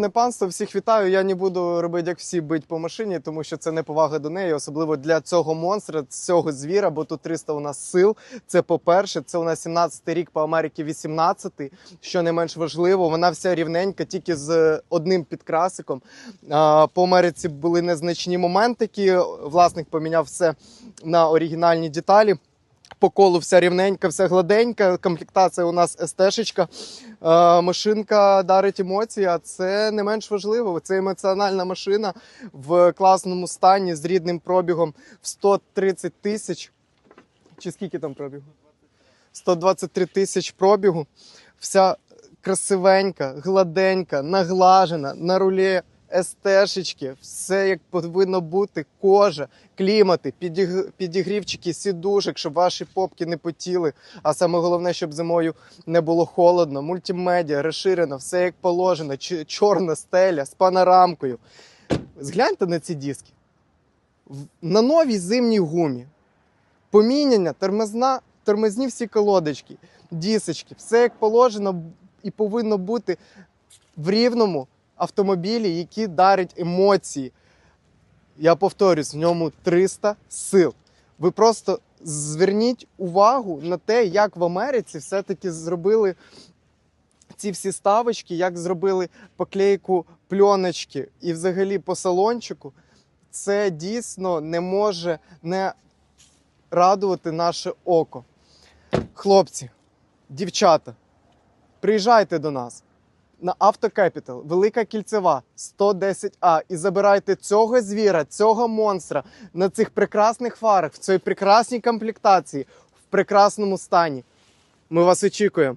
Не панство, всіх вітаю. Я не буду робити як всі бить по машині, тому що це неповага до неї, особливо для цього монстра, цього звіра, бо тут 300 у нас сил. Це по-перше, це у нас 17-й рік по Америці 18-й, що не менш важливо. Вона вся рівненька, тільки з одним підкрасиком. По Америці були незначні моменти, які власник поміняв все на оригінальні деталі. По колу вся рівненька, вся гладенька. Комплектація у нас СТ-шечка. Е, машинка дарить емоції, а це не менш важливо. Це емоціональна машина в класному стані з рідним пробігом в 130 тисяч. Чи скільки там пробігу? 123 тисяч пробігу. Вся красивенька, гладенька, наглажена, на рулі естешечки, все як повинно бути, кожа, клімати, підігрівчики, сідушек, щоб ваші попки не потіли. А саме головне, щоб зимою не було холодно. Мультимедіа, розширено, все як положено, чорна стеля з панорамкою. Згляньте на ці диски. На новій зимній гумі. Поміняння, тормозна, тормозні всі колодочки, дісочки, все як положено і повинно бути в рівному автомобілі, який дарить емоції. Я повторюсь, в ньому 300 сил. Ви просто зверніть увагу на те, як в Америці все-таки зробили ці всі ставочки, як зробили поклейку пленочки і взагалі по салончику. Це дійсно не може не радувати наше око. Хлопці, дівчата, приїжджайте до нас на Автокепітал, Велика Кільцева, 110А і забирайте цього звіра, цього монстра на цих прекрасних фарах, в цій прекрасній комплектації, в прекрасному стані. Ми вас очікуємо.